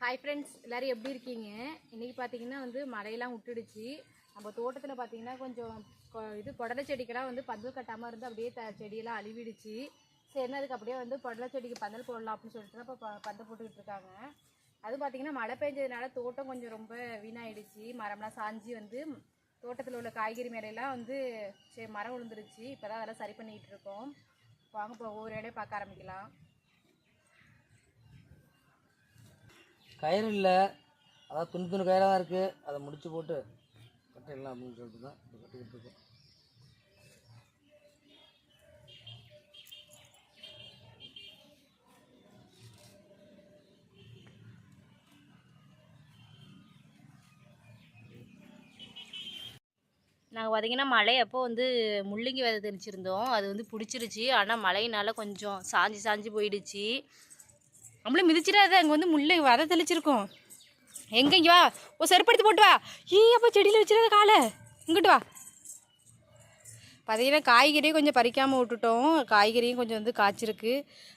Hi friends எல்லோரும் எப்படி இருக்கீங்க? இன்றைக்கி பார்த்தீங்கன்னா வந்து மழையெல்லாம் விட்டுடுச்சு. நம்ம தோட்டத்தில் பார்த்தீங்கன்னா கொஞ்சம் கொ- இது புடலை செடிக்கெல்லாம் வந்து பந்தல் கட்டாமல் இருந்து அப்படியே த செடியெல்லாம் அழிவிடுச்சு. சரி அதுக்கு அப்படியே வந்து புடலை செடிக்கு பந்தல் போடலாம் அப்படின்னு சொல்லிட்டு தான் இப்போ பந்தல் போட்டுக்கிட்டு இருக்காங்க. அது பார்த்தீங்கன்னா மழை பெஞ்சதுனால தோட்டம் கொஞ்சம் ரொம்ப வீணாயிடுச்சு. மரம்லாம் சாஞ்சி வந்து தோட்டத்தில் உள்ள காய்கறி மேலையெல்லாம் வந்து சரி மரம் விழுந்துருச்சு. இப்போ தான் அதெல்லாம் சரி பண்ணிக்கிட்டு இருக்கோம். வாங்க இப்போ ஒவ்வொரு இடையே பார்க்க ஆரம்பிக்கலாம். கயிறு இல்லை அதாவது துணி துணி கயிறாக தான் இருக்குது அதை முடித்து போட்டு கட்டிடலாம் அப்படின்னு சொல்லிட்டு தான் இப்போ கட்டிக்கிட்டு இருக்கோம். நாங்கள் பார்த்திங்கன்னா மழை அப்போ வந்து முள்ளங்கி விதை தெளிச்சிருந்தோம். அது வந்து பிடிச்சிருச்சு. ஆனால் மழையினால கொஞ்சம் சாஞ்சு சாஞ்சு போயிடுச்சு. நம்மளும் மிதிச்சிடாத அங்கே வந்து முள்ளை வதை தெளிச்சிருக்கோம். எங்கேங்க வா ஓ செருப்படுத்தி போட்டு வா. ஈ அப்போ செடியில் வச்சிடாத காலை. இங்கிட்டு வா. பார்த்தீங்கன்னா காய்கறியும் கொஞ்சம் பறிக்காமல் விட்டுட்டோம். காய்கறியும் கொஞ்சம் வந்து காய்ச்சிருக்கு.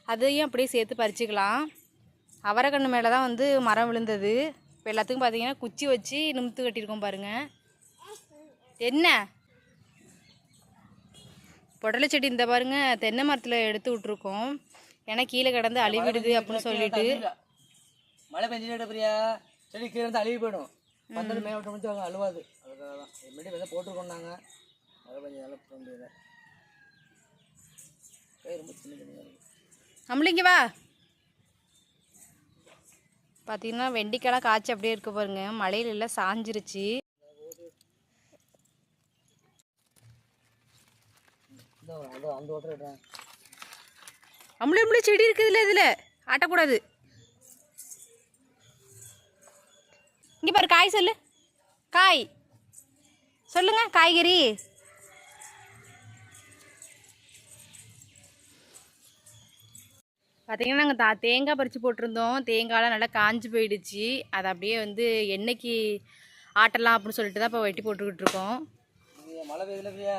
அதையும் அப்படியே சேர்த்து பறிச்சுக்கலாம். அவரைக்கண்ணு மேலே தான் வந்து மரம் விழுந்தது. இப்போ எல்லாத்துக்கும் பார்த்தீங்கன்னா குச்சி வச்சு நிமித்து கட்டியிருக்கோம் பாருங்கள் என்ன பொடலை செடி இந்த பாருங்க தென்னை மரத்தில் எடுத்து விட்ருக்கோம் ஏன்னா கீழே கிடந்து அழிவிடுது அப்படின்னு சொல்லிட்டு. மழை பெஞ்சிட்டு பிரியா. செடி கீழே இருந்து அழுகி போயிடும். பந்தல் மேல விட்டு முடிச்சு அவங்க அழுவாது. அதுக்காக தான் முன்னாடி விதை போட்டிருக்கோம் நாங்கள் மழை பெஞ்சு நல்லா போக முடியல. கை ரொம்ப சின்ன நம்மளிங்க வா. பார்த்தீங்கன்னா வெண்டிக்காய்லாம் காய்ச்சி அப்படியே இருக்கு பாருங்க. மழையில எல்லாம் சாஞ்சிருச்சு. அந்த அந்த ஓட்டர் விடுறேன் நம்மளும் செடி இருக்குதுல்ல இதில். ஆட்டக்கூடாது. இங்கே பாரு காய் சொல்லு. காய். சொல்லுங்க காய்கறி. பார்த்தீங்கன்னா நாங்கள் தா தேங்காய் பறித்து போட்டிருந்தோம். தேங்காயெலாம் நல்லா காஞ்சு போயிடுச்சு. அதை அப்படியே வந்து என்னைக்கு ஆட்டலாம் அப்படின்னு சொல்லிட்டு தான் இப்போ வெட்டி போட்டுக்கிட்டு இருக்கோம். மழை பெய்யுதுல பிரியா.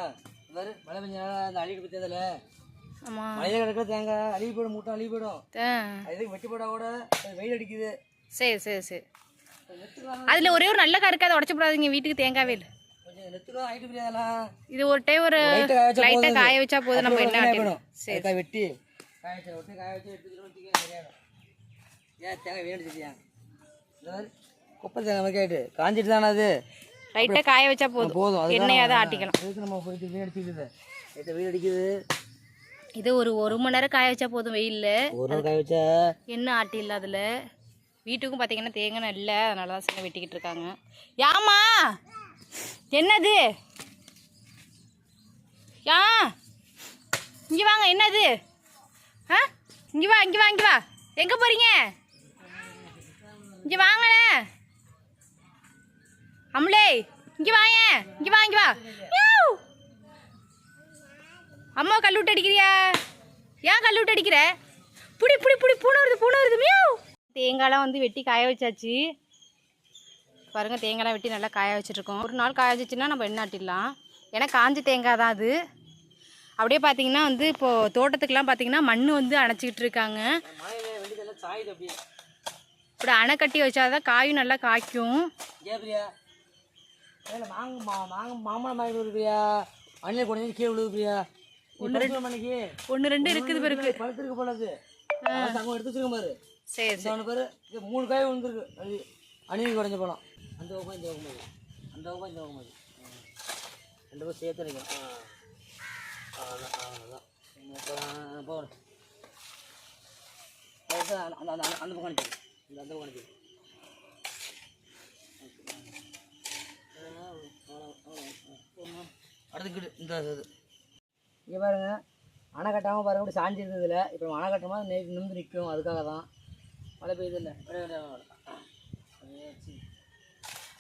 பாரு மழை பெஞ்சனால அந்த அழுகிட்டு பற்றியதில்ல மழையில கிடக்கிற தேங்காய் அழுகி போயிடும் மூட்டை அழுகி போயிடும். அது எதுக்கு வெட்டி கூட அது வெயில் அடிக்குது. சரி சரி சரி. அதில் ஒரே ஒரு நல்ல கருக்கு அதை உடச்சி போடாதீங்க வீட்டுக்கு தேங்காவே இல்லை. இது ஒரு டைம் ஒரு லைட்டா காய வச்சா போதும். நம்ம என்ன தேங்காய் வெட்டி காய வச்சு ஒட்டி காய வச்சு எடுத்துக்கிட்டு வச்சுக்க சரியாயிடும் ஏன் தேங்காய் வேணும் மாதிரி குப்பை தேங்காய் ஆகிட்டு காஞ்சிட்டு தானே அது. லைட்டாக காய வச்சா போதும். போதும். அதுக்கு எண்ணெயாக தான் ஆட்டிக்கலாம் அதுக்கு நம்ம போயிட்டு அடிச்சுக்கிது லைட்டாக அடிக்குது. இது ஒரு ஒரு மணி நேரம் காய வச்சா போதும் வெயிலில். ஒரு காய வச்சா? எண்ணெய் ஆட்டிடல அதில். வீட்டுக்கும் பார்த்தீங்கன்னா தேங்காய் இல்லை அதனால தான் சின்ன வெட்டிக்கிட்டு இருக்காங்க. யாமா? என்னது? யா? இங்கே வாங்க என்னது? ஆ? இங்கே வா இங்கே வா இங்கே வா. எங்கே போகிறீங்க இங்கே வாங்கண்ணே அம்லே இங்கே வாயேன் இங்கே வா இங்கே வா. அம்மா கல்லூட்டு விட்டு அடிக்கிறியா? ஏன் கல்லூட்டு அடிக்கிற? புடி புடி புடி பூனை வருது பூனை வருது மியாவ்! தேங்காய்லாம் வந்து வெட்டி காய வச்சாச்சு. பாருங்க தேங்காய்லாம் வெட்டி நல்லா காய வச்சுருக்கோம். ஒரு நாள் காய வச்சுன்னா நம்ம எண்ணாட்டிடலாம் ஏன்னா காஞ்ச தேங்காய் தான் அது. அப்படியே பார்த்தீங்கன்னா வந்து இப்போது தோட்டத்துக்கெலாம் பார்த்தீங்கன்னா மண் வந்து அணைச்சிக்கிட்டு இருக்காங்க. இப்படி அணை கட்டி வச்சாதான் காயும் நல்லா காய்க்கும். ஏன் மாங்க மா மாம்பழம் வாங்கி விழுது பிரியா? கீழே விழுது ஒன்று ரெண்டு மணிக்கு ஒன்று ரெண்டு இருக்குது பிறகு. பழுத்திருக்கு அதான் தங்கம் எடுத்து வச்சிருக்க பாரு. சரி அவனு பாரு. மூணு காய் விழுந்துருக்கு. அது அணில் குறைஞ்ச பழம் அந்த பக்கம் இந்த பக்கம் அந்த பக்கம் இந்த பக்கம் ரெண்டு பேரும் சேர்த்து ஆ. அவ்வளோதான் போகணும் அந்த அந்த அந்த அந்த பக்கம் அனுப்பிடு. இந்த அந்த பக்கம் அனுப்பிடு. அடுத்துக்கிட்டு இந்த இது. இங்கே பாருங்க. அணை கட்டாமல் பாருங்க இப்படி சாஞ்சி இருந்ததில்ல இப்போ அணை கட்டமாக நெய் நிமிந்து நிற்கும் அதுக்காக தான் மழை பெய்யுது இல்லை.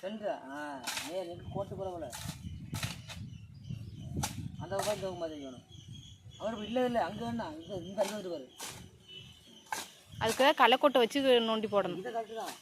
சென்றா ஆ நே நெல் கோட்டு போல போல. அந்த இந்த பக்கம் மாதிரி வேணும். அவர் இல்லை இல்லை அங்கே வேணாம் இந்த இந்த அங்கே பாரு அதுக்கு களைக்கொட்டை வச்சு நோண்டி போடணும். இந்த காட்டு தான்.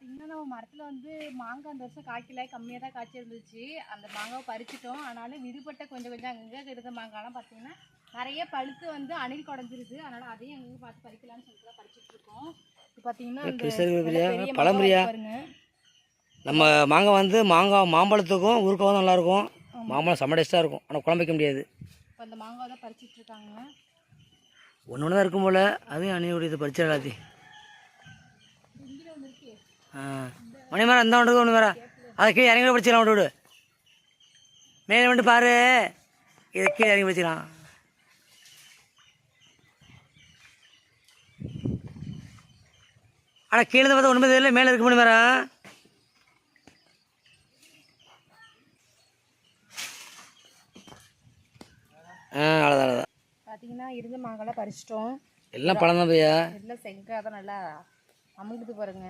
பார்த்தீங்கன்னா நம்ம மரத்தில் வந்து மாங்காய் அந்த வருஷம் காய்க்கல கம்மியாக தான் காய்ச்சி இருந்துச்சு அந்த மாங்காவை பறிச்சிட்டோம். ஆனாலும் விடுபட்ட கொஞ்சம் கொஞ்சம் அங்கங்கே இருந்த மாங்காய்லாம் பார்த்தீங்கன்னா நிறைய பழுத்து வந்து அணில் குடஞ்சிருக்கு அதனால் அதையும் அங்கங்கே பார்த்து பறிக்கலாம்னு சொல்லிட்டு தான் பறிச்சிட்டு இருக்கோம். இப்போ பார்த்தீங்கன்னா அந்த பெருசா இருக்கு நல்ல பிரியா, பெரிய பழம் மாங்காய் பிரியா. பாருங்க. நம்ம மாங்காய் வந்து மாங்காய் மாம்பழத்துக்கும் ஊறுக்காவும் நல்லாயிருக்கும். மாம்பழம் செம்ம டேஸ்ட்டாக இருக்கும். ஆனால் குழம்பு வைக்க முடியாது. இப்போ அந்த மாங்காய் தான் பறிச்சிட்டு இருக்காங்க. ஒன்று ஒன்று தான் இருக்கும் போல். அதையும் அணியுடையது பறிச்சு எல்லாத்தையும் இங்கே ஒன்று இருக்கு ஆ மணி மேலே அந்த ஒன்று ஒன்று வேற அதை கீழே இறங்கி படிச்சிடலாம் விட்டு விடு. மேலே வந்துட்டு பாரு. இதை கீழே இறங்கி படிச்சிடலாம் ஆனால் கீழே பார்த்தா ஒன்றுமே தெரியல. மேலே இருக்க மணி மேலே. ஆ அவ்வளோதான் அவ்வளோதான் பார்த்தீங்கன்னா இருந்த மாங்காய்லாம் பறிச்சிட்டோம். எல்லாம் பழம் தான் பையா? எல்லாம் தான் நல்லா அமுங்குது பாருங்க.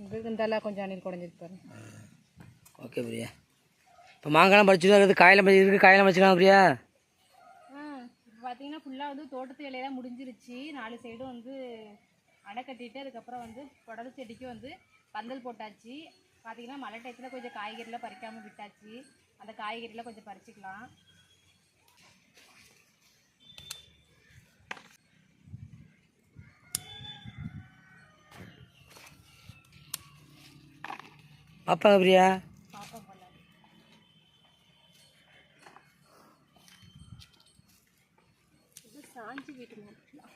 இங்கே இருந்தாலும் கொஞ்சம் அணில் பாருங்க. ஓகே பிரியா. இப்போ மாங்காய்லாம் பறிச்சுட்டு தான் இருக்குது காயெல்லாம் பறி இருக்குது காயெல்லாம் பறிச்சுக்கலாம் பிரியா. பார்த்தீங்கன்னா ஃபுல்லாக வந்து தோட்டத்து வேலையெல்லாம் முடிஞ்சிருச்சு. நாலு சைடும் வந்து அடை கட்டிட்டு அதுக்கப்புறம் வந்து புடலை செடிக்கு வந்து பந்தல் போட்டாச்சு. பார்த்தீங்கன்னா மழை டயத்தில் கொஞ்சம் காய்கறிலாம் பறிக்காமல் விட்டாச்சு. அந்த காய்கறிலாம் கொஞ்சம் பறிச்சுக்கலாம். பாப்பாங்க பிரியா பார்ப்போம் போல இது சாஞ்சி வீட்டு மாட்டலாம்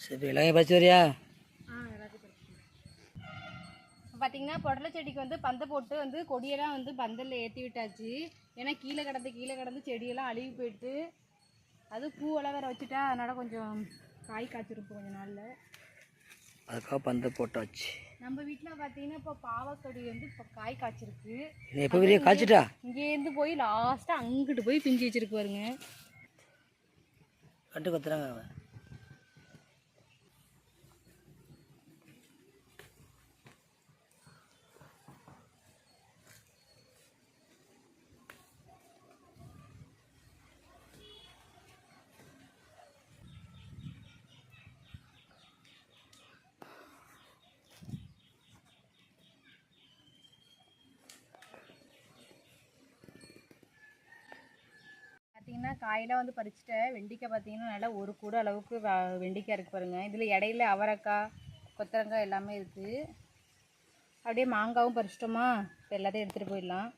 சரி எல்லாமே பறிச்சு வரியா புடலை செடிக்கு வந்து பந்தை போட்டு வந்து கொடியெல்லாம் வந்து பந்தலில் ஏற்றி விட்டாச்சு. ஏன்னா கீழே கிடந்து கீழே கிடந்து செடியெல்லாம் அழுகி போயிட்டு அது பூவெல்லாம் வேற வச்சுட்டா அதனால் கொஞ்சம் காய் காய்ச்சிருப்போம் கொஞ்ச நாளில். அதுக்காக பந்தை போட்டாச்சு. நம்ம வீட்டில் பார்த்தீங்கன்னா இப்போ பாவக்கொடி வந்து இப்போ காய் காய்ச்சிருக்கு. எப்போ பிரியா காய்ச்சிட்டா? இங்கேருந்து போய் லாஸ்ட்டாக அங்கிட்டு போய் பிஞ்சு வச்சிருக்கு பாருங்க. கட்டு கொத்துறாங்க அவன் பார்த்தீங்கன்னா காயெல்லாம் வந்து பறிச்சுட்டேன் வெண்டிக்காய் பார்த்தீங்கன்னா நல்லா ஒரு கூட அளவுக்கு வெண்டிக்காய் இருக்குது பாருங்கள் இதில் இடையில அவரைக்காய் கொத்தரங்காய் எல்லாமே இருக்குது அப்படியே மாங்காவும் பறிச்சிட்டோமா? இப்போ எல்லாத்தையும் எடுத்துகிட்டு போயிடலாம்.